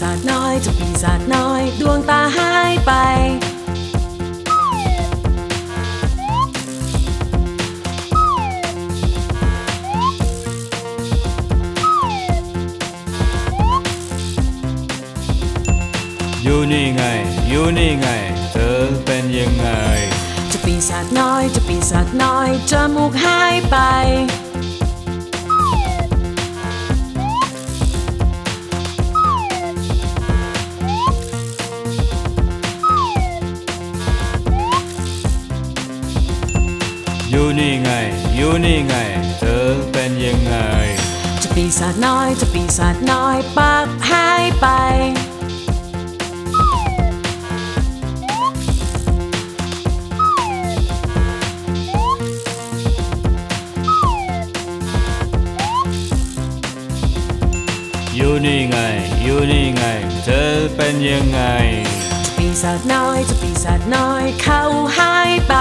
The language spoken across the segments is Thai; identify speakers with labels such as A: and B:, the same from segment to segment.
A: ศาจน้อยเจ้าปีศาจน้อย ดวงตาหายไป
B: อยู่นี่ไง อยู่นี่ไง เธอเป็นยังไง
A: เจะปีศาจน้อยเจะปีศาจน้อยจมูกหายไป
B: อยู่นี่ไง อยู่นี่ไง เธอเป็นยังไง
A: เจะปีศาจน้อยเจะปีศาจน้อยปากหายไป
B: อยู่นี่ไง อยู่นี่ไง เธอเป็นยังไง
A: เจะปีศาจน้อยเจะปีศาจน้อย เขาหายไป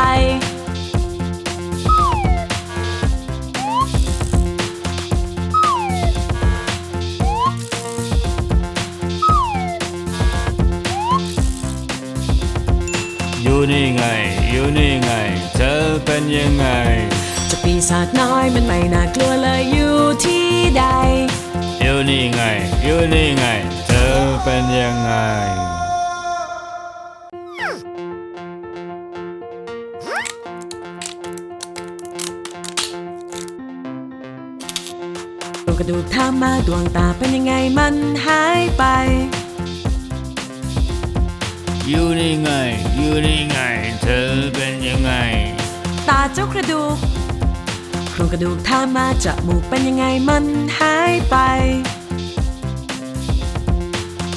B: อยู่นี่ไง อยู่นี่ไง เธอเป็นยังไง
A: เจะปีศาจน้อยมันไม่น่ากลัวเลยอยู่ที่ใด
B: อยู่นี่ไง อยู่นี่ไง เธอเป็นยังไง
A: ดวงกระดูกถามมาดวงตาเป็นยังไงมันหายไป
B: อยู่นี่ไง อยู่นี่ไง เธอเป็นยังไง
A: ตาเจ้ากระดูกโครงกระดูกถามมาจมูกเป็นยังไงมันหายไป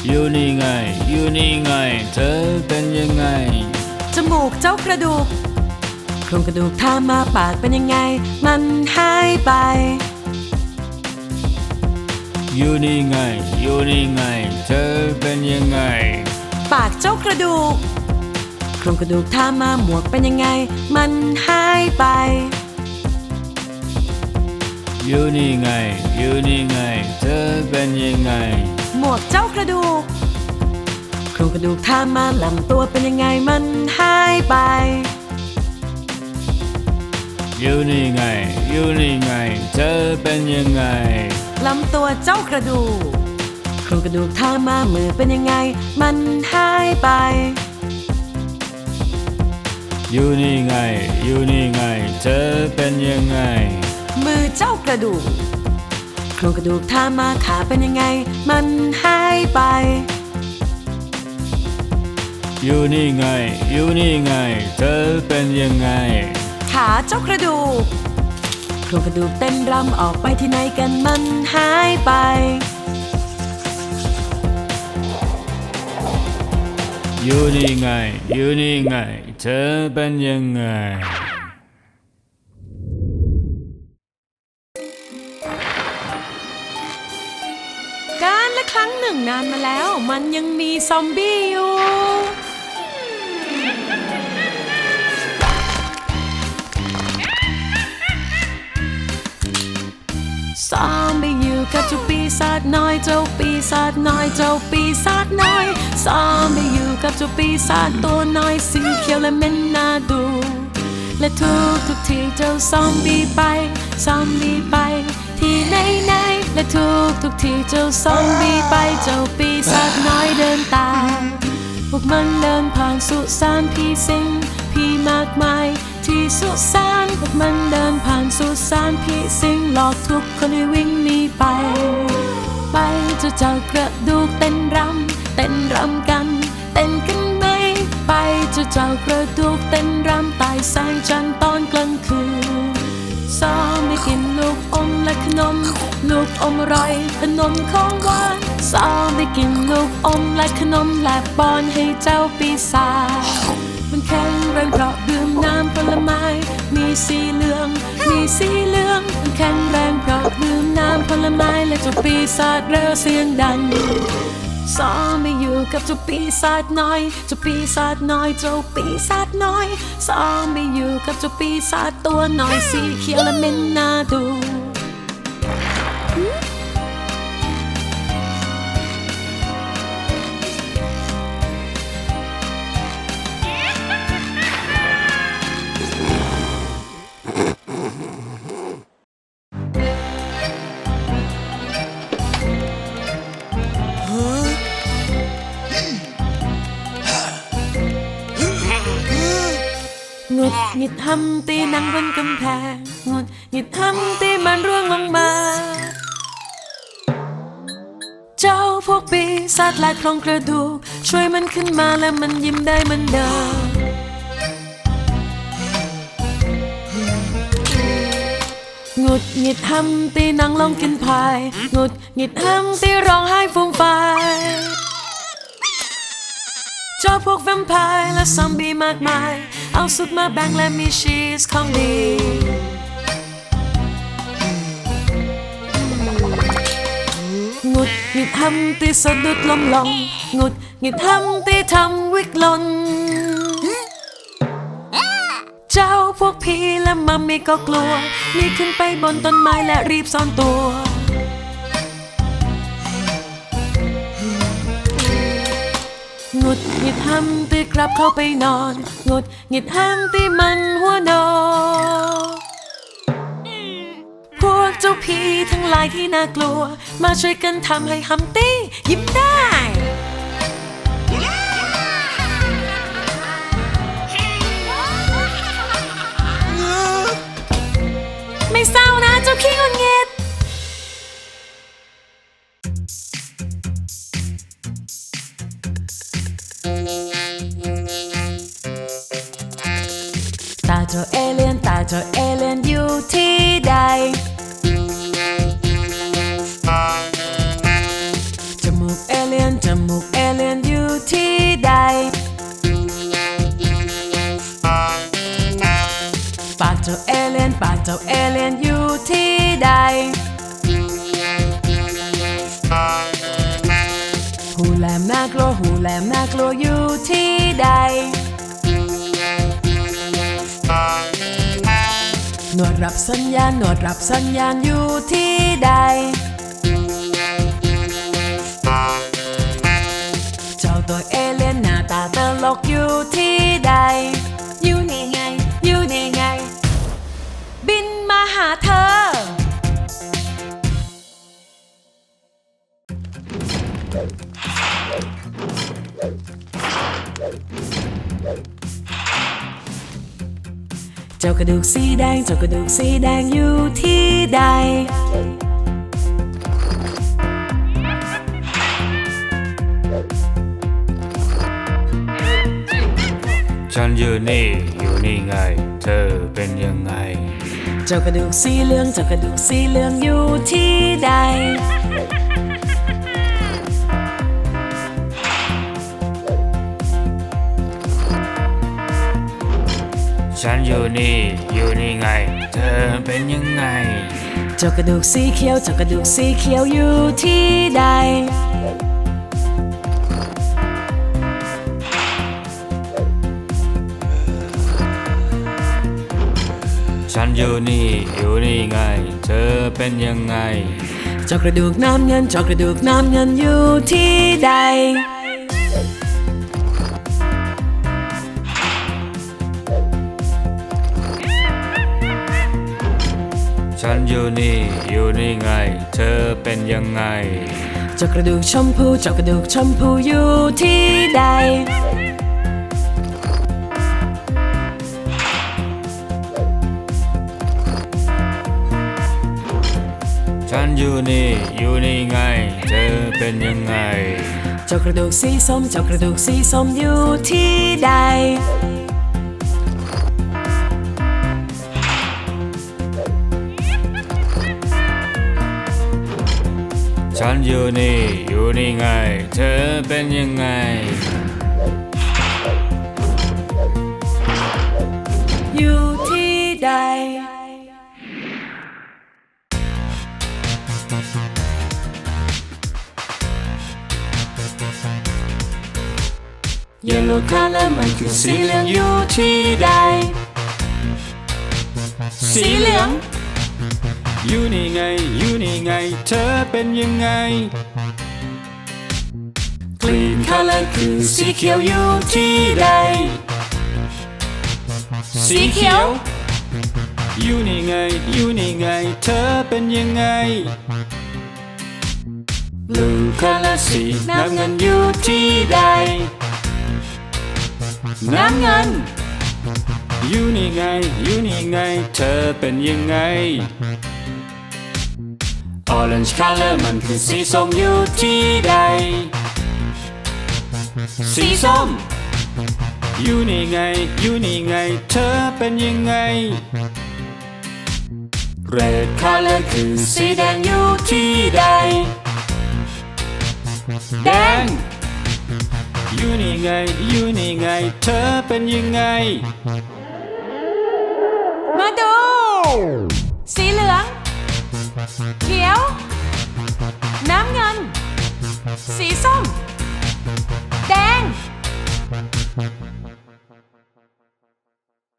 B: อยู่นี่ไง อยู่นี่ไง เธอเป็นยังไง
A: จมูกเจ้ากระดูกโครงกระดูกถามมาปากเป็นยังไง มันหายไป
B: อยู่นี่ไง อยู่นี่ไง เธอเป็นยังไง
A: ปากเจ้ากระดูก โครงกระดูกถามมาหมวกเป็นยังไง มันหายไป
B: อยู่นี่ไง อยู่นี่ไง เธอเป็นยังไง
A: หมวกเจ้ากระดูก โครงกระดูกถามมาลำตัวเป็นยังไง มันหายไป
B: อยู่นี่ไง อยู่นี่ไง เธอเป็นยังไง
A: ลำตัวเจ้ากระดูก โครงกระดูกถามมามือเป็นยังไง มันหายไป
B: อยู่นี่ไง อยู่นี่ไง เธอเป็นยังไง
A: มือเจ้ากระดูก โครงกระดูกถามมาขาเป็นยังไง มันหายไป
B: อยู่นี่ไง อยู่นี่ไง เธอเป็นยังไง
A: ขาเจ้ากระดูก โครงกระดูกเต้นรำออกไปที่ไหนกันมันหายไป
B: อยู่นี่ไง อยู่นี่ไง เธอเป็นยังไง
A: การละครั้งหนึ่งนานมาแล้ว มันยังมีซอมบี้อยู่ ซอม อยู่กับเจ้าปีศาจน้อยเจ้าปีศาจน้อยเจ้าปีศาจน้อยซอมบี้อยู่กับเจ้าปีศาจตัวน้อยสีเขียวและเม็นน่าดู และทุกทุกทีเจ้าซอมบี้ไปซอมบี้ไป ที่ไหนไหนและทุกทุกทีเจ้าซอมบี้ไปเจ้าปีศาจน้อยเดินตามพวกมันเดินผ่านสุสานพี่สิงพี่มากมาย สุสานพวกมันเดินผ่านสุสานพี่สิงหลอกทุกคนให้วิ่งหนีไป ไปเจ้าเจ้ากระดูกเต้นรำเต้นรำกัน เต้นกันไหมไปเจ้าเจ้ากระดูกเต้นรำใต้แสงจันทร์ตอนกลางคืนซ้อมไม่กินลูกอมและขนม ลูกอมอร่อยขนมของหวานซ้อมไม่กินลูกอมและขนมและป้อนให้เจ้าปีศาจ มันแข็งแรงเพราะดื่มน้ำผลไม้ มีสีเหลือง มีสีเหลือง มันแข็งแรงเพราะดื่มน้ำผลไม้และเจ้าปีศาจเร็วเสียงดังซ้อมไม่อยู่กับเจ้าปีศาจน้อยเจ้าปีศาจน้อยเจ้าปีศาจน้อยซ้อมไม่อยู่กับเจ้าปีศาจตัวน้อยสีเขียวและเหม็นน่าดู หงิดทำตีหนังบนกำแพงงดหงิดทำตีมันร่วงลงมา เจ้าพวกปีศาจและโครงกระดูก ช่วยมันขึ้นมาและมันยิ้มได้เหมือนเดิมหงุดหงิดทำตีนังลงกินพายหงุดหงิดทำตีร้องไห้ฟูมไฟายเจ้าพวกแวมไพร์และซอมบี้มากมาย เอาสุดมาแบ่งและมีชีสของดีงุดหงิดทำตีสะดุดล้มลงงุดหงิดทำตีทำวิกลน เจ้าพวกพี่และมัมมี่ก็กลัวรีบขึ้นไปบนต้นไม้และรีบซ่อนตัวงุดหงิดทำตี กลับเข้าไปนอนงดหงิดทำตีมันหัวนอนพวกเจ้าผีทั้งหลายที่น่ากลัว มาช่วยกันทำให้ฮัมตี้ยิ้มได้ อเลียนอยู่ที่ใด จมูกเอเลียน จมูกเอเลียนอยู่ที่ใด ปากเจ้าเอเลียน ปากเจ้าเอเลียนอยู่ที่ใดหูแหลมน่ากลัวหูแหลมน่ากลัวอยู่ที่ใด นวดรับสัญญาณหนวดรับสัญญาณอยู่ที่ใด เจ้าตัวเอเลียนหน้าตาตลกอยู่ที่ใดากระดูกสีแดงเจ้ากระดูกสีแดงอยู่ที่ใด
B: ฉันอยู่นี่อยู่นี่ไง เธอเป็นยังไง
A: เจ้ากระดูกสีเหลืองเจ้ากระดูกสีเหลืองอยู่ที่ใด
B: ฉันอยู่นี่ อยู่นี่ไง เธอเป็นยังไง
A: เจ้ากระดูกสีเขียวเจ้ากระดูกสีเขียวอยู่ที่ใด
B: ฉันอยู่นี่ อยู่นี่ไง เธอเป็นยังไง
A: เจ้ากระดูกน้ำเงินเจ้ากระดูกน้ำเงินอยู่ที่ใด
B: ฉันอยู่นี่อยู่นี่ไง เธอเป็นยังไง
A: เจ้ากระดูกชมพูเจ้ากระดูกชมพูอยู่ที่ใด
B: ฉันอยู่นี่อยู่นี่ไง เธอเป็นยังไง
A: เจ้ากระดูกสีส้มเจ้ากระดูกสีส้มอยู่ที่ใด
B: อยู่นี่ อยู่นี่ไง เธอเป็นยังไง
A: อยู่ที่ใด Yellow color มันคือสีเหลืองอยู่ที่ใด สีเหลือง
B: อยู่นี่ไง อยู่นี่ไง เธอเป็นยังไง
A: Green color คือสีเขียวอยู่ที่ใด สีเขียว
B: อยู่นี่ไง อยู่นี่ไง เธอเป็นยังไง
A: Blue color สีน้ำเงินอยู่ที่ใด น้ำเงิน
B: อยู่นี่ไง อยู่นี่ไง เธอเป็นยังไง Orange color มันคือสีส้มอยู่ที่ใด สีส้ม อยู่นี่ไง อยู่นี่ไง เธอเป็นยังไง Red color คือสีแดงอยู่ที่ใด แดง อยู่นี่ไง อยู่นี่ไง เธอเป็นยังไง
A: สีเหลือง เขียว น้ำเงิน สีส้ม แดง